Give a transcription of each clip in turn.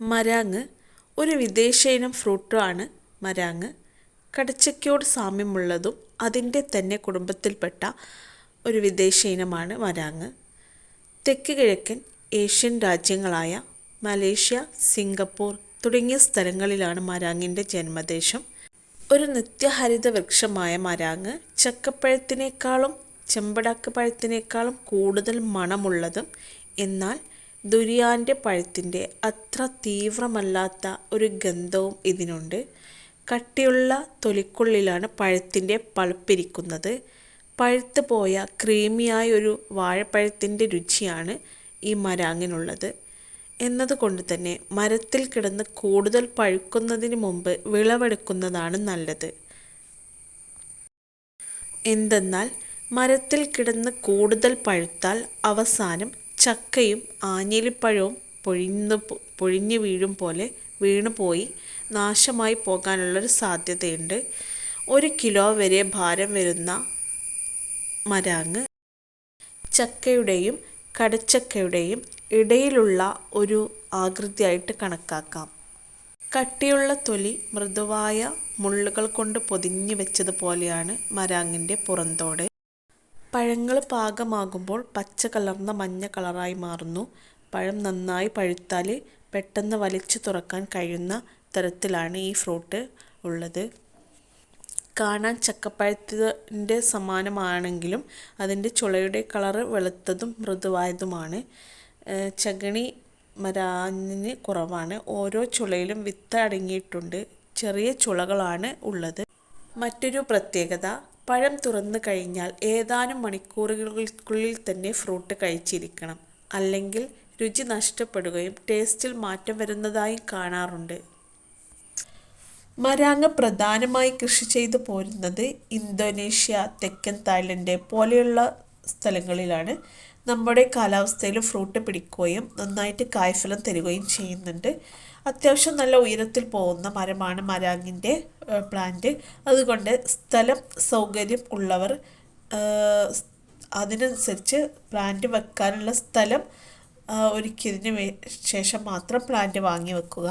മരാങ് ഒരു വിദേശ ഇനം ആണ് മരാങ് കടച്ചക്കയോട് സാമ്യമുള്ളതും അതിന്റെ തന്നെ കുടുംബത്തിൽപ്പെട്ട ഒരു വിദേശ ഇനമാണ് മരാങ് തെക്ക് കിഴക്കൻ ഏഷ്യൻ രാജ്യങ്ങളായ മലേഷ്യ സിംഗപ്പൂർ തുടങ്ങിയ സ്ഥലങ്ങളിലാണ് മരാങ്ങിന്റെ ജന്മദേശം. ഒരു നിത്യഹരിത വൃക്ഷമായ മരാങ് ചക്കപ്പഴത്തിനേക്കാളും ചെമ്പടാക്ക് പഴത്തിനേക്കാളും കൂടുതൽ മണമുള്ളതും എന്നാൽ ദുരിയാന്റെ പഴത്തിന്റെ അത്ര തീവ്രമല്ലാത്ത ഒരു ഗന്ധവും ഇതിനുണ്ട്. കട്ടിയുള്ള തൊലിക്കുള്ളിലാണ് പഴത്തിന്റെ പൾപ്പിരിക്കുന്നത്. പഴുത്ത് പോയ ക്രീമിയായ ഒരു വാഴപ്പഴത്തിന്റെ രുചിയാണ് ഈ മരാങ്ങിനുള്ളത്. എന്നതുകൊണ്ട് തന്നെ മരത്തിൽ കിടന്ന് കൂടുതൽ പഴുക്കുന്നതിന് മുമ്പ് വിളവെടുക്കുന്നതാണ് നല്ലത്. എന്തെന്നാൽ മരത്തിൽ കിടന്ന് കൂടുതൽ പഴുത്താൽ അവസാനം ചക്കയും ആഞ്ഞിലിപ്പഴവും പൊഴിഞ്ഞു പൊഴിഞ്ഞു വീഴും പോലെ വീണുപോയി നാശമായി പോകാനുള്ളൊരു സാധ്യതയുണ്ട്. ഒരു കിലോ വരെ ഭാരം വരുന്ന മരാങ്ങ് ചക്കയുടെയും കടച്ചക്കയുടെയും ഇടയിലുള്ള ഒരു ആകൃതിയായിട്ട് കണക്കാക്കാം. കട്ടിയുള്ള തൊലി മൃദുവായ മുള്ളുകൾ കൊണ്ട് പൊതിഞ്ഞു വെച്ചതുപോലെയാണ് മരാങ്ങിന്റെ പുറന്തോട്. പഴങ്ങൾ പാകമാകുമ്പോൾ പച്ച കലർന്ന മഞ്ഞ കളറായി മാറുന്നു. പഴം നന്നായി പഴുത്താൽ പെട്ടെന്ന് വലിച്ചു തുറക്കാൻ കഴിയുന്ന തരത്തിലാണ് ഈ ഫ്രൂട്ട് ഉള്ളത്. കാണാൻ ചക്കപ്പഴത്തിന്റെ സമാനമാണെങ്കിലും അതിന്റെ ചുളയുടെ കളറ് വെളുത്തതും മൃദുവായതുമാണ്. ചകിണി മരാഞ്ഞിന് കുറവാണ്. ഓരോ ചുളയിലും വിത്ത് അടങ്ങിയിട്ടുണ്ട്. ചെറിയ ചുളകളാണ് ഉള്ളത്. മറ്റൊരു പ്രത്യേകത പഴം തുറന്നു കഴിഞ്ഞാൽ ഏതാനും മണിക്കൂറുകൾക്കുള്ളിൽ തന്നെ ഫ്രൂട്ട് കഴിച്ചിരിക്കണം. അല്ലെങ്കിൽ രുചി നഷ്ടപ്പെടുകയും ടേസ്റ്റിൽ മാറ്റം വരുന്നതായും കാണാറുണ്ട്. മരാങ്ങ പ്രധാനമായി കൃഷി ചെയ്തു പോരുന്നത് ഇന്തോനേഷ്യ തെക്കൻ തായ്ലൻഡ് പോലെയുള്ള സ്ഥലങ്ങളിലാണ് നമ്മുടെ കാലാവസ്ഥയിൽ ഫ്രൂട്ട് പിടിക്കുകയും നന്നായിട്ട് കായ്ഫലം തരികയും ചെയ്യുന്നുണ്ട്. അത്യാവശ്യം നല്ല ഉയരത്തിൽ പോകുന്ന മരമാണ് മരാങ്ങിന്റെ പ്ലാന്റ് അതുകൊണ്ട് സ്ഥലം സൗകര്യം ഉള്ളവർ അതിനനുസരിച്ച് പ്ലാന്റ് വെക്കാനുള്ള സ്ഥലം ഒരുക്കിയതിന് ശേഷം മാത്രം പ്ലാന്റ് വാങ്ങി വെക്കുക.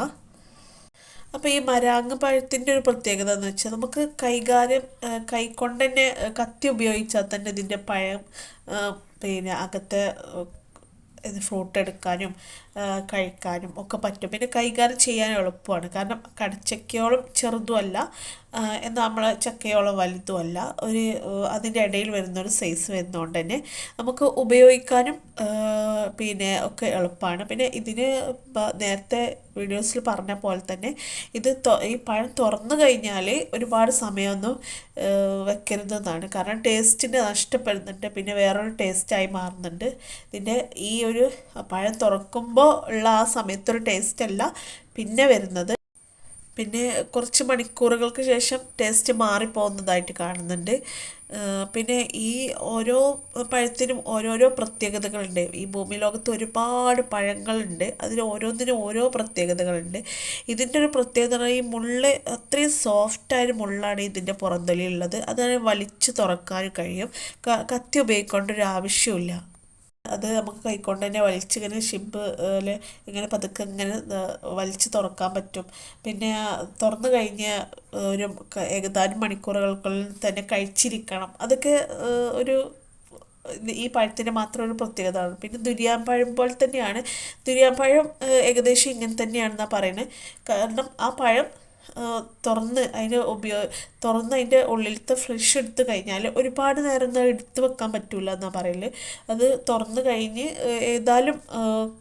അപ്പോൾ ഈ മരാങ്ങ് പഴത്തിന്റെ ഒരു പ്രത്യേകത എന്ന് വെച്ചാൽ നമുക്ക് കൈകാര്യം കൈകൊണ്ട് തന്നെ കത്തി ഉപയോഗിച്ചാൽ തന്നെ ഇതിന്റെ പഴം പിന്നെ അകത്തെ ഇത് ഫ്രൂട്ട് എടുക്കാനും കഴിക്കാനും ഒക്കെ പറ്റും. പിന്നെ കൈകാര്യം ചെയ്യാൻ എളുപ്പമാണ്. കാരണം കടച്ചക്കയോളം ചെറുതുമല്ല. നമ്മൾ ചക്കയോളം വലുതുമല്ല ഒരു അതിന്റെ ഇടയിൽ വരുന്നൊരു സൈസ് വരുന്നതുകൊണ്ട് തന്നെ നമുക്ക് ഉപയോഗിക്കാനും പിന്നെ ഒക്കെ എളുപ്പമാണ് പിന്നെ ഇതിന് നേരത്തെ വീഡിയോസിൽ പറഞ്ഞ പോലെ തന്നെ ഇത് ഈ പഴം തുറന്നു കഴിഞ്ഞാൽ ഒരുപാട് സമയമൊന്നും വെക്കരുതെന്നാണ്. കാരണം ടേസ്റ്റിന്റെ നഷ്ടപ്പെടുന്നുണ്ട് പിന്നെ വേറൊരു ടേസ്റ്റായി മാറുന്നുണ്ട്. ഇതിന്റെ ഈ ഒരു പഴം തുറക്കുമ്പോൾ ഉള്ള ആ സമയത്തൊരു ടേസ്റ്റല്ല പിന്നെ വരുന്നത്. പിന്നെ കുറച്ച് മണിക്കൂറുകൾക്ക് ശേഷം ടേസ്റ്റ് മാറിപ്പോകുന്നതായിട്ട് കാണുന്നുണ്ട്. പിന്നെ ഈ ഓരോ പഴത്തിനും ഓരോരോ പ്രത്യേകതകളുണ്ട്. ഈ ഭൂമി ലോകത്ത് ഒരുപാട് പഴങ്ങളുണ്ട്. അതിന് ഓരോന്നിനും ഓരോ പ്രത്യേകതകളുണ്ട്. ഇതിന്റെ ഒരു പ്രത്യേകത ഈ മുള്ള് അത്രയും സോഫ്റ്റായ മുള്ളാണ് ഇതിന്റെ പുറന്തൊലിയുള്ളത് അതാണ് വലിച്ചു തുറക്കാനും കഴിയും. കത്തി ഉപയോഗിക്കേണ്ട ഒരു ആവശ്യമില്ല അത് നമുക്ക് കൈക്കൊണ്ട് തന്നെ വലിച്ച് ഇങ്ങനെ ഷിബ് ഇങ്ങനെ പതുക്കെ ഇങ്ങനെ വലിച്ച് തുറക്കാൻ പറ്റും. പിന്നെ തുറന്നു കഴിഞ്ഞ് ഒരു ഏകദാനം മണിക്കൂറുകൾക്കുള്ളിൽ തന്നെ കഴിച്ചിരിക്കണം. അതൊക്കെ ഒരു ഈ പഴത്തിന്റെ മാത്രം ഒരു പ്രത്യേകതയാണ്. പിന്നെ ദുരിയാമ്പഴം പോലെ തന്നെയാണ്. ദുരിയാമ്പഴം ഏകദേശം ഇങ്ങനെ തന്നെയാണെന്നാണ് പറയുന്നത് കാരണം ആ പഴം തുറന്ന് അതിന് ഉപയോഗ തുറന്ന് അതിന്റെ ഉള്ളിലത്തെ ഫ്ലഷ് എടുത്ത് കഴിഞ്ഞാൽ ഒരുപാട് നേരം എടുത്ത് വെക്കാൻ പറ്റില്ല എന്നാണ് പറയൽ അത് തുറന്ന് കഴിഞ്ഞ് ഏതായാലും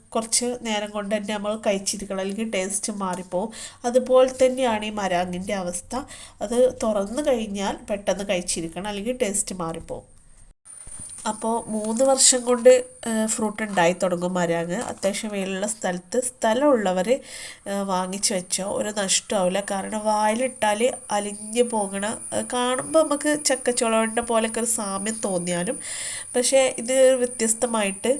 കുറച്ച് നേരം കൊണ്ട് തന്നെ നമ്മൾ കഴിച്ചിരിക്കണം. അല്ലെങ്കിൽ ടേസ്റ്റ് മാറിപ്പോവും. അതുപോലെ തന്നെയാണ് ഈ മരാങ്ങിന്റെ അവസ്ഥ. അത് തുറന്ന് കഴിഞ്ഞാൽ പെട്ടെന്ന് കഴിച്ചിരിക്കണം. അല്ലെങ്കിൽ ടേസ്റ്റ് മാറിപ്പോവും. അപ്പോൾ മൂന്ന് വർഷം കൊണ്ട് ഫ്രൂട്ട് ഉണ്ടായി തുടങ്ങും മരാങ്ങ്. അത്യാവശ്യം വെയിലുള്ള സ്ഥലത്ത് സ്ഥലമുള്ളവർ വാങ്ങിച്ചു വെച്ചോ. ഒരു നഷ്ടമാവില്ല കാരണം വായിലിട്ടാൽ അലിഞ്ഞു പോകണ കാണുമ്പോൾ നമുക്ക് ചക്കച്ചുളവിന്റെ പോലെയൊക്കെ ഒരു സാമ്യം തോന്നിയാലും. പക്ഷേ ഇത് വ്യത്യസ്തമായിട്ട്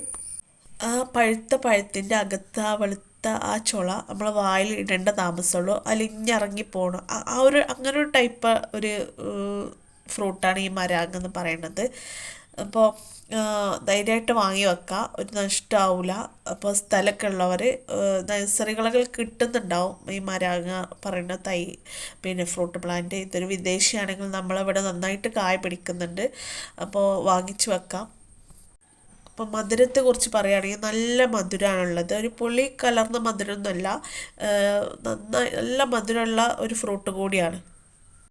ആ പഴുത്ത പഴത്തിന്റെ അകത്ത് ആ വെളുത്ത ആ ചുള നമ്മൾ വായിൽ ഇടേണ്ട താമസമുള്ളൂ. അലിഞ്ഞിറങ്ങി പോകണം ആ ഒരു അങ്ങനെ ഒരു ടൈപ്പ് ഒരു ഫ്രൂട്ടാണ് ഈ മരാങ്ങ് എന്ന് പറയുന്നത്. അപ്പോൾ ധൈര്യമായിട്ട് വാങ്ങി വെക്കുക ഒരു നഷ്ടമാവില്ല അപ്പോൾ സ്ഥലമൊക്കെ ഉള്ളവർ നഴ്സറികളൊക്കെ കിട്ടുന്നുണ്ടാവും. ഈ മരാങ്ങ പറയുന്ന തൈ പിന്നെ ഫ്രൂട്ട് പ്ലാന്റ് ഇതൊരു വിദേശിയാണെങ്കിൽ നമ്മളിവിടെ നന്നായിട്ട് കായ പിടിക്കുന്നുണ്ട്. അപ്പോൾ വാങ്ങിച്ചു വെക്കാം. അപ്പോൾ മധുരത്തെ കുറിച്ച് പറയുകയാണെങ്കിൽ നല്ല മധുരമാണുള്ളത് ഒരു പുളി കലർന്ന മധുരമൊന്നുമല്ല. നന്നായി നല്ല മധുരമുള്ള ഒരു ഫ്രൂട്ട് കൂടിയാണ്.